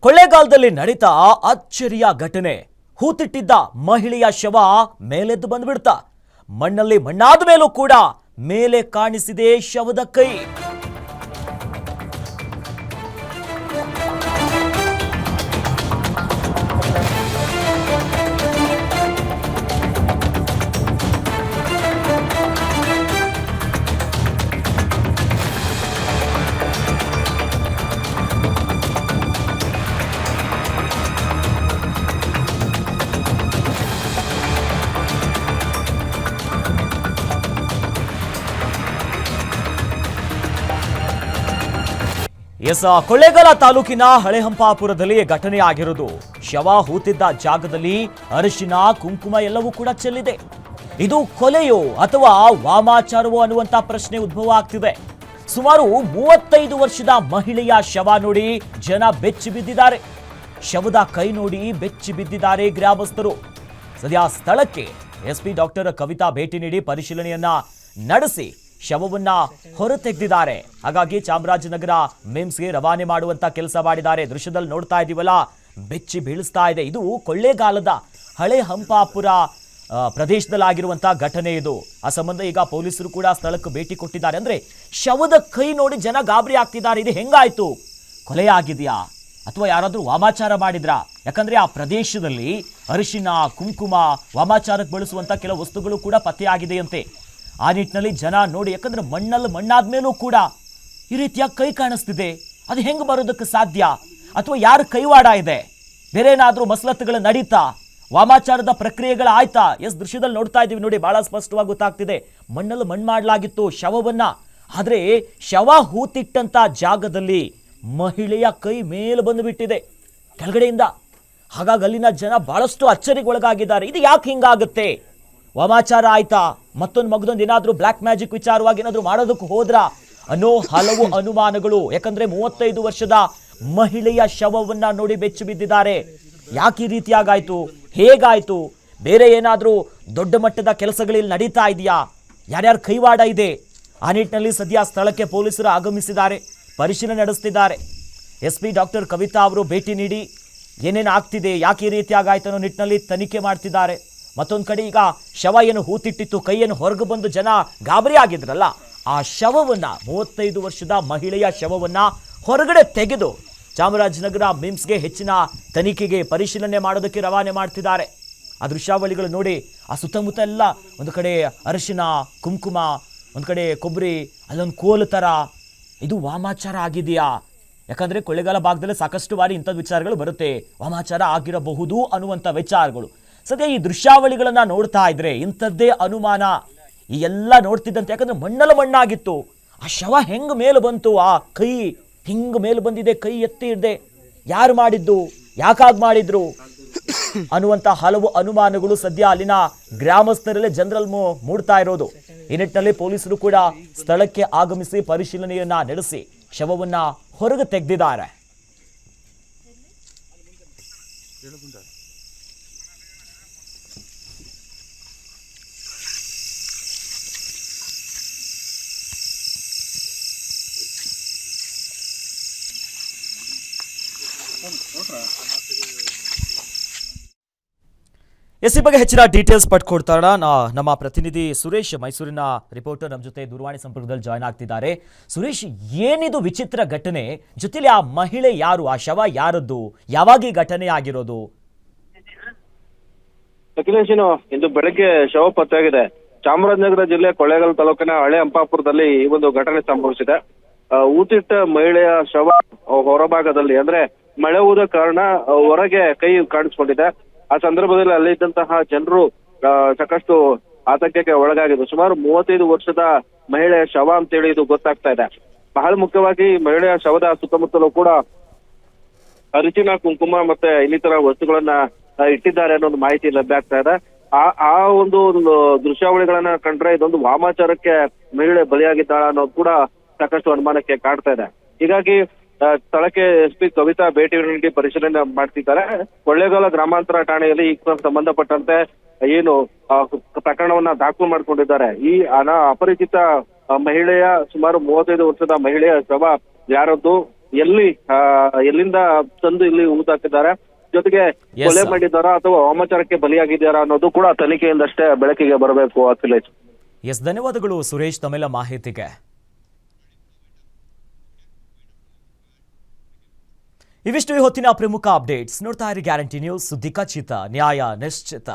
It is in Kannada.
ಕೊಳ್ಳೇಗಾಲದಲ್ಲಿ ನಡೀತಾ ಅಚ್ಚರಿಯ ಘಟನೆ. ಹೂತಿಟ್ಟಿದ್ದ ಮಹಿಳೆಯ ಶವ ಮೇಲೆದ್ದು ಬಂದ್ಬಿಡ್ತ. ಮಣ್ಣಲ್ಲಿ ಮಣ್ಣಾದ ಮೇಲೂ ಕೂಡ ಮೇಲೆ ಕಾಣಿಸಿದೆ ಶವದ ಕೈ. ಎಸ್ ಕೊಳ್ಳೇಗಾಲ ತಾಲೂಕಿನ ಹಳೆಹಂಪಾಪುರದಲ್ಲಿ ಘಟನೆ ಆಗಿರೋದು ಶವ ಹೂತಿದ್ದ ಜಾಗದಲ್ಲಿ ಅರಿಶಿನ, ಕುಂಕುಮ ಎಲ್ಲವೂ ಕೂಡ ಚೆಲ್ಲಿದೆ. ಇದು ಕೊಲೆಯೋ ಅಥವಾ ವಾಮಾಚಾರವೋ ಅನ್ನುವಂತ ಪ್ರಶ್ನೆ ಉದ್ಭವ ಆಗ್ತಿದೆ. ಸುಮಾರು ಮೂವತ್ತೈದು ವರ್ಷದ ಮಹಿಳೆಯ ಶವ ನೋಡಿ ಜನ ಬೆಚ್ಚಿ ಬಿದ್ದಿದ್ದಾರೆ. ಶವದ ಕೈ ನೋಡಿ ಬೆಚ್ಚಿ ಬಿದ್ದಿದ್ದಾರೆ ಗ್ರಾಮಸ್ಥರು. ಸದ್ಯ ಸ್ಥಳಕ್ಕೆ ಎಸ್ಪಿ ಡಾಕ್ಟರ್ ಕವಿತಾ ಭೇಟಿ ನೀಡಿ ಪರಿಶೀಲನೆಯನ್ನ ನಡೆಸಿ ಶವವನ್ನ ಹೊರತೆಗೆದಿದ್ದಾರೆ. ಹಾಗಾಗಿ ಚಾಮರಾಜನಗರ ಮಿಮ್ಸ್ಗೆ ರವಾನೆ ಮಾಡುವಂತ ಕೆಲಸ ಮಾಡಿದ್ದಾರೆ. ದೃಶ್ಯದಲ್ಲಿ ನೋಡ್ತಾ ಇದೀವಲ್ಲ ಬೆಚ್ಚಿ ಬೀಳಿಸ್ತಾ ಇದೆ. ಇದು ಕೊಳ್ಳೇಗಾಲದ ಹಳೆ ಹಂಪಾಪುರ ಪ್ರದೇಶದಲ್ಲಾಗಿರುವಂಥ ಘಟನೆ ಇದು. ಆ ಸಂಬಂಧ ಈಗ ಪೊಲೀಸರು ಕೂಡ ಸ್ಥಳಕ್ಕೆ ಭೇಟಿ ಕೊಟ್ಟಿದ್ದಾರೆ. ಅಂದ್ರೆ ಶವದ ಕೈ ನೋಡಿ ಜನ ಗಾಬರಿ ಆಗ್ತಿದ್ದಾರೆ. ಇದು ಹೆಂಗಾಯ್ತು? ಕೊಲೆ ಆಗಿದೆಯಾ ಅಥವಾ ಯಾರಾದರೂ ವಾಮಾಚಾರ ಮಾಡಿದ್ರಾ? ಯಾಕಂದ್ರೆ ಆ ಪ್ರದೇಶದಲ್ಲಿ ಅರಿಶಿನ, ಕುಂಕುಮ ವಾಮಾಚಾರಕ್ಕೆ ಬಳಸುವಂತ ಕೆಲವು ವಸ್ತುಗಳು ಕೂಡ ಪತ್ತೆಯಾಗಿದೆಯಂತೆ. ಆ ನಿಟ್ಟಿನಲ್ಲಿ ಜನ ನೋಡಿ, ಯಾಕಂದ್ರೆ ಮಣ್ಣಲ್ಲಿ ಮಣ್ಣಾದ್ಮೇಲೂ ಕೂಡ ಈ ರೀತಿಯ ಕೈ ಕಾಣಿಸ್ತಿದೆ. ಅದು ಹೆಂಗೆ ಬರೋದಕ್ಕೆ ಸಾಧ್ಯ? ಅಥವಾ ಯಾರ ಕೈವಾಡ ಇದೆ? ಬೇರೆ ಏನಾದ್ರೂ ಮಸಲತ್ತುಗಳು ನಡೀತಾ? ವಾಮಾಚಾರದ ಪ್ರಕ್ರಿಯೆಗಳು ಆಯ್ತಾ ಎಸ್, ದೃಶ್ಯದಲ್ಲಿ ನೋಡ್ತಾ ಇದ್ದೀವಿ ನೋಡಿ, ಬಹಳ ಸ್ಪಷ್ಟವಾಗಿ ಗೊತ್ತಾಗ್ತಿದೆ. ಮಣ್ಣಲ್ಲಿ ಮಣ್ಣು ಮಾಡಲಾಗಿತ್ತು ಶವವನ್ನು. ಆದರೆ ಶವ ಹೂತಿಟ್ಟಂಥ ಜಾಗದಲ್ಲಿ ಮಹಿಳೆಯ ಕೈ ಮೇಲೆ ಬಂದು ಬಿಟ್ಟಿದೆ ಕೆಳಗಡೆಯಿಂದ. ಹಾಗಾಗಿ ಅಲ್ಲಿನ ಜನ ಬಹಳಷ್ಟು ಅಚ್ಚರಿಗೊಳಗಾಗಿದ್ದಾರೆ. ಇದು ಯಾಕೆ ಹಿಂಗಾಗುತ್ತೆ? ವಾಮಾಚಾರ ಆಯ್ತಾ? ಮತ್ತೊಂದು ಮಗದೊಂದು ಏನಾದ್ರೂ ಬ್ಲ್ಯಾಕ್ ಮ್ಯಾಜಿಕ್ ವಿಚಾರವಾಗಿ ಏನಾದರೂ ಮಾಡೋದಕ್ಕೆ ಹೋದ್ರ? ಅನ್ನೋ ಹಲವು ಅನುಮಾನಗಳು. ಯಾಕಂದ್ರೆ ಮೂವತ್ತೈದು ವರ್ಷದ ಮಹಿಳೆಯ ಶವವನ್ನು ನೋಡಿ ಬೆಚ್ಚಿ ಬಿದ್ದಿದ್ದಾರೆ. ಯಾಕೆ ಈ ರೀತಿಯಾಗಾಯಿತು ಹೇಗಾಯಿತು? ಬೇರೆ ಏನಾದರೂ ದೊಡ್ಡ ಮಟ್ಟದ ಕೆಲಸಗಳಲ್ಲಿ ನಡೀತಾ ಇದೆಯಾ? ಯಾರ್ಯಾರ ಕೈವಾಡ ಇದೆ? ಆ ನಿಟ್ಟಿನಲ್ಲಿ ಸದ್ಯ ಸ್ಥಳಕ್ಕೆ ಪೊಲೀಸರು ಆಗಮಿಸಿದ್ದಾರೆ. ಪರಿಶೀಲನೆ ನಡೆಸ್ತಿದ್ದಾರೆ. ಎಸ್ ಪಿ ಡಾಕ್ಟರ್ ಕವಿತಾ ಅವರು ಭೇಟಿ ನೀಡಿ ಏನೇನು ಆಗ್ತಿದೆ, ಯಾಕೆ ಈ ರೀತಿಯಾಗಾಯ್ತು ಅನ್ನೋ ನಿಟ್ಟಿನಲ್ಲಿ ತನಿಖೆ ಮಾಡ್ತಿದ್ದಾರೆ. ಮತ್ತೊಂದು ಕಡೆ ಈಗ ಶವ ಏನು ಹೂತಿಟ್ಟಿತ್ತು, ಕೈಯನ್ನು ಹೊರಗೆ ಬಂದು ಜನ ಗಾಬರಿ ಆಗಿದ್ರಲ್ಲ ಆ ಶವವನ್ನ ಮೂವತ್ತೈದು ವರ್ಷದ ಮಹಿಳೆಯ ಶವವನ್ನ ಹೊರಗಡೆ ತೆಗೆದು ಚಾಮರಾಜನಗರ ಮಿಮ್ಸ್ಗೆ ಹೆಚ್ಚಿನ ತನಿಖೆಗೆ ಪರಿಶೀಲನೆ ಮಾಡೋದಕ್ಕೆ ರವಾನೆ ಮಾಡ್ತಿದ್ದಾರೆ. ಆ ದೃಶ್ಯಾವಳಿಗಳು ನೋಡಿ ಆ ಸುತ್ತಮುತ್ತ ಎಲ್ಲ ಒಂದು ಕಡೆ ಅರಿಶಿನ, ಕುಂಕುಮ, ಒಂದು ಕಡೆ ಕೊಬ್ಬರಿ ಅಲ್ಲೊಂದು ಕೋಲು ಥರ ಇದು ವಾಮಾಚಾರ ಆಗಿದೆಯಾ? ಯಾಕಂದರೆ ಕೊಳ್ಳೆಗಾಲ ಭಾಗದಲ್ಲಿ ಸಾಕಷ್ಟು ಬಾರಿ ಇಂಥದ್ದು ವಿಚಾರಗಳು ಬರುತ್ತೆ. ವಾಮಾಚಾರ ಆಗಿರಬಹುದು ಅನ್ನುವಂಥ ವಿಚಾರಗಳು. ಸದ್ಯ ಈ ದೃಶ್ಯಾವಳಿಗಳನ್ನ ನೋಡ್ತಾ ಇದ್ರೆ ಇಂಥದ್ದೇ ಅನುಮಾನ. ಈ ಎಲ್ಲ ನೋಡ್ತಿದ್ದಂತೆ, ಯಾಕಂದ್ರೆ ಮಣ್ಣಲ್ಲ ಮಣ್ಣಾಗಿತ್ತು. ಆ ಶವ ಹೆಂಗ್ ಮೇಲೆ ಬಂತು? ಆ ಕೈ ಹಿಂಗೆ ಮೇಲೆ ಬಂದಿದೆ, ಕೈ ಎತ್ತಿ ಇರದೆ ಯಾರು ಮಾಡಿದ್ದು? ಯಾಕಾಗ್ ಮಾಡಿದ್ರು? ಅನ್ನುವಂಥ ಹಲವು ಅನುಮಾನಗಳು ಸದ್ಯ ಅಲ್ಲಿನ ಗ್ರಾಮಸ್ಥರಲ್ಲೇ ಜನರಲ್ ಮೂಡ್ತಾ ಇರೋದು. ಈ ನಿಟ್ಟಿನಲ್ಲಿ ಪೊಲೀಸರು ಕೂಡ ಸ್ಥಳಕ್ಕೆ ಆಗಮಿಸಿ ಪರಿಶೀಲನೆಯನ್ನ ನಡೆಸಿ ಶವವನ್ನ ಹೊರಗೆ ತೆಗೆದಿದ್ದಾರೆ. ಎಸ್ ಬಗ್ಗೆ ಹೆಚ್ಚಿನ ಡೀಟೇಲ್ಸ್ ಪಡ್ಕೊಡ್ತಾರ ನಮ್ಮ ಪ್ರತಿನಿಧಿ ಸುರೇಶ್, ಮೈಸೂರಿನ ರಿಪೋರ್ಟರ್ ನಮ್ಮ ಜೊತೆ ದೂರವಾಣಿ ಸಂಪರ್ಕದಲ್ಲಿ ಜಾಯ್ನ್ ಆಗ್ತಿದ್ದಾರೆ. ಸುರೇಶ್, ಏನಿದು ವಿಚಿತ್ರ ಘಟನೆ? ಜೊತೆಲಿ ಆ ಮಹಿಳೆ ಯಾರು? ಆ ಶವ ಯಾರದ್ದು? ಯಾವಾಗ ಈ ಘಟನೆ ಆಗಿರೋದು? ಅಖಿಲೇಶನು ಇಂದು ಬೆಳಗ್ಗೆ ಶವ ಪತ್ತೆಯಾಗಿದೆ. ಚಾಮರಾಜನಗರ ಜಿಲ್ಲೆ ಕೊಳ್ಳೇಗಾಲ ತಾಲೂಕಿನ ಹಳೆ ಅಂಪಾಪುರದಲ್ಲಿ ಈ ಒಂದು ಘಟನೆ ಸಂಭವಿಸಿದೆ. ಊತಿಟ್ಟ ಮಹಿಳೆಯ ಶವ ಹೊರಭಾಗದಲ್ಲಿ, ಅಂದ್ರೆ ಮಳೆ ಹೋದ ಕಾರಣ ಹೊರಗೆ ಕೈ ಕಾಣಿಸ್ಕೊಂಡಿದೆ. ಆ ಸಂದರ್ಭದಲ್ಲಿ ಅಲ್ಲಿದ್ದಂತಹ ಜನರು ಸಾಕಷ್ಟು ಆತಂಕಕ್ಕೆ ಒಳಗಾಗಿದ್ದು ಸುಮಾರು ಮೂವತ್ತೈದು ವರ್ಷದ ಮಹಿಳೆಯ ಶವ ಅಂತೇಳಿ ಇದು ಗೊತ್ತಾಗ್ತಾ ಇದೆ. ಬಹಳ ಮುಖ್ಯವಾಗಿ ಮಹಿಳೆಯ ಶವದ ಸುತ್ತಮುತ್ತಲೂ ಕೂಡ ಅರಿಶಿನ, ಕುಂಕುಮ ಮತ್ತೆ ಇನ್ನಿತರ ವಸ್ತುಗಳನ್ನ ಇಟ್ಟಿದ್ದಾರೆ ಅನ್ನೋ ಒಂದು ಮಾಹಿತಿ ಲಭ್ಯ ಆಗ್ತಾ ಇದೆ. ಆ ಆ ಒಂದು ದೃಶ್ಯಾವಳಿಗಳನ್ನ ಕಂಡ್ರೆ ಇದೊಂದು ವಾಮಾಚಾರಕ್ಕೆ ಮಹಿಳೆ ಬಲಿಯಾಗಿದ್ದಾಳ ಅನ್ನೋದು ಕೂಡ ಸಾಕಷ್ಟು ಅನುಮಾನಕ್ಕೆ ಕಾಡ್ತಾ ಇದೆ. ಹೀಗಾಗಿ ಸ್ಥಳಕ್ಕೆ ಎಸ್ ಪಿ ಕವಿತಾ ಭೇಟಿ ನೀಡಿ ಪರಿಶೀಲನೆ ಮಾಡ್ತಿದ್ದಾರೆ. ಕೊಳ್ಳೇಗಾಲ ಗ್ರಾಮಾಂತರ ಠಾಣೆಯಲ್ಲಿ ಈ ಸಂಬಂಧಪಟ್ಟಂತೆ ಏನು ಪ್ರಕರಣವನ್ನ ದಾಖಲು ಮಾಡಿಕೊಂಡಿದ್ದಾರೆ. ಈ ಅನ ಅಪರಿಚಿತ ಮಹಿಳೆಯ ಸುಮಾರು ಮೂವತ್ತೈದು ವರ್ಷದ ಮಹಿಳೆಯ ಶವ ಯಾರದ್ದು ಎಲ್ಲಿ ಎಲ್ಲಿಂದ ತಂದು ಇಲ್ಲಿ ಹಾಕಿದ್ದಾರೆ ಜೊತೆಗೆ ಕೊಲೆ ಮಾಡಿದ್ದಾರಾ ಅಥವಾ ವಾಮಾಚಾರಕ್ಕೆ ಬಲಿಯಾಗಿದ್ದಾರಾ ಅನ್ನೋದು ಕೂಡ ತನಿಖೆಯಿಂದಷ್ಟೇ ಬೆಳಕಿಗೆ ಬರಬೇಕು ಅಖಿಲೇಶ್. ಎಸ್ ಧನ್ಯವಾದಗಳು ಸುರೇಶ್ ತಮಿಳ ಮಾಹಿತಿಗೆ. ಇವಿಷ್ಟು ಹೊತ್ತಿನ ಪ್ರಮುಖ ಅಪ್ಡೇಟ್ಸ್. ನೋಡ್ತಾ ಇರಿ ಗ್ಯಾರಂಟಿ ನ್ಯೂಸ್. ಸುದ್ದಿ ಖಚಿತ ನ್ಯಾಯ ನಿಶ್ಚಿತ.